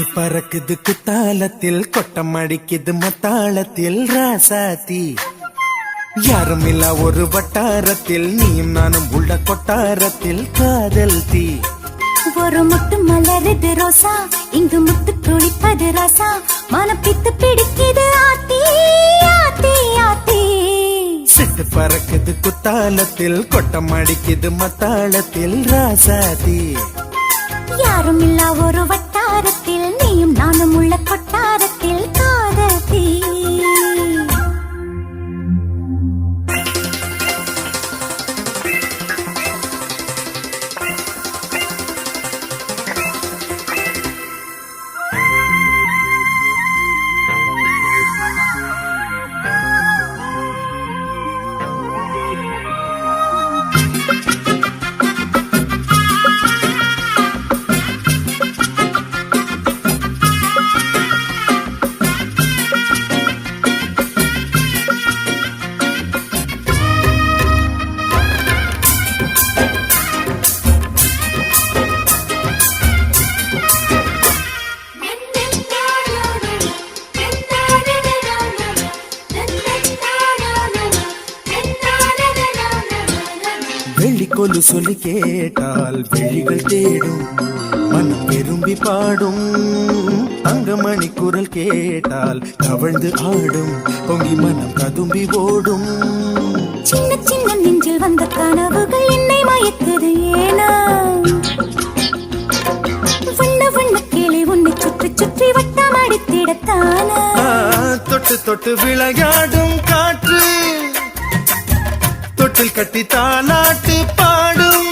சிட்டு பறக்குது குத்தாலத்தில் கொட்டம் அடிக்குது மத்தாளத்தில் ராசாத்தி. யாரும் இல்ல ஒரு வட்டாரத்தில் நீயும் நானும் உள்ள கொட்டாரத்தில் காதல் தீ. ஒரு முட்டு மலருது ரோசா இங்கு முத்து துளிப்பது ரசா. மனப்பித்து பிடிக்குது ஆத்தி ஆத்தி ஆத்தி. சிட்டு பறக்குது குத்தாலத்தில் கொட்டம் அடிக்குது மத்தாளத்தில் ராசாத்தி. யாரும் இல்லா ஒரு வட்டாரத்தில் நீயும் நானும் உள்ள கொட்ட கொலு சொல்லி கேட்டால் விழிகள் தேடும் மனம் விரும்பி பாடும். தங்கமணி குரல் கேட்டால் கவிழ்ந்து ஆடும் பொங்கி மனம் கதும்பி ஓடும். சின்ன சின்ன நெஞ்சில் வந்த கனவுகள் என்னை மயக்குது ஏனா? வண்ண வண்ண கிளி உன்னை சுற்றி சுற்றி வட்டம் அடித்திடத்தானா? ஆ, தொட்டு தொட்டு விளையாடும் காற்று. தொட்டில் கட்டி தாலாட்டு பாடும்.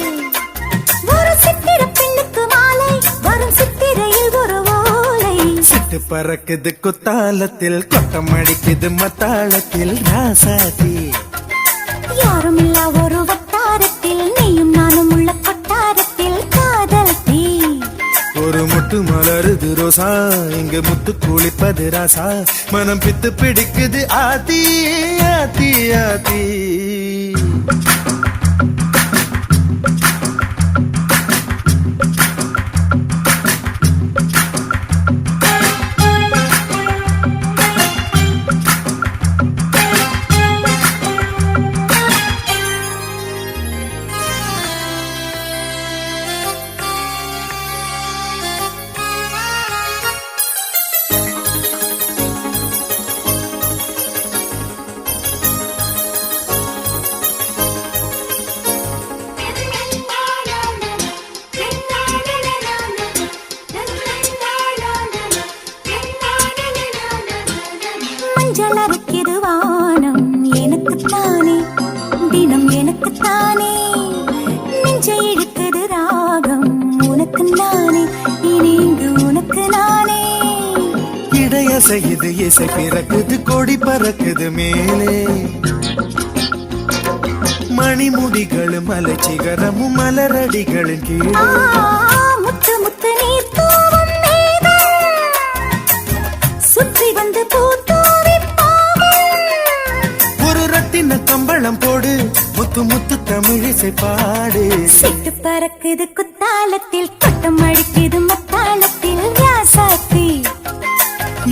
ஒரு சித்திர பெண்ணுக்கு மாலை வரும் சித்திரையில் ஒரு ஓலை. சிட்டு பறக்குது குத்தாலத்தில் கொட்டம் அடிக்குது மத்தாளத்தில் ராசாதி யாரும் இல்லா ஒரு வட்டாரத்தில் நீயும் நானும் உள்ள கொட்டாரத்தில் காதல் தீ ஒரு முட்டு மலருது ரோசா இங்க முத்து குளிப்பது ராசா. மனம் பித்து பிடிக்குது ஆதி ஆதி ஆதி you எனக்குத்தானே தினம் எனக்குத்தானே நெஞ்சை இழுக்குது ராகம். உனக்கு நானே. இனி இங்கு உனக்கு நானே. இடைய செய்யுது இசை பிறக்குது கொடி பறக்குது மேலே. மணிமுடிகளும் மலை சிகரமும் மலரடிகளின் கீழே. முத்து முத்து நீர் தூவும் சுற்றி வந்து பூத்தூவி முத்து முத்து தமிழிசை பாடு சிட்டு பறக்குது குத்தாலத்தில் கொட்டம் அடிக்குது மத்தாளத்தில் யாசாத்தி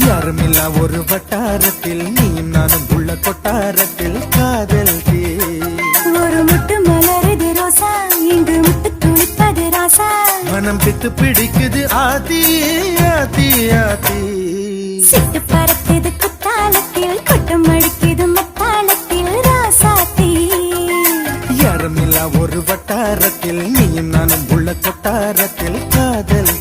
யாருமில்லா ஒரு வட்டாரத்தில் நீயும் நானும் உள்ள கொட்டாரத்தில் காதல் தீ ஒரு முட்டு மலருது ரோசா இங்கு முட்டு துளிப்பது ராசா. மனம் பித்து பிடிக்குது ஆதி ஆதி ஆதி. சிட்டு பறக்குது குத்தாலத்தில் கொட்டம் அடிக்குது ஒரு வட்டாரத்தில் நீயும் நானும் உள்ள கொட்டாரத்தில் காதல்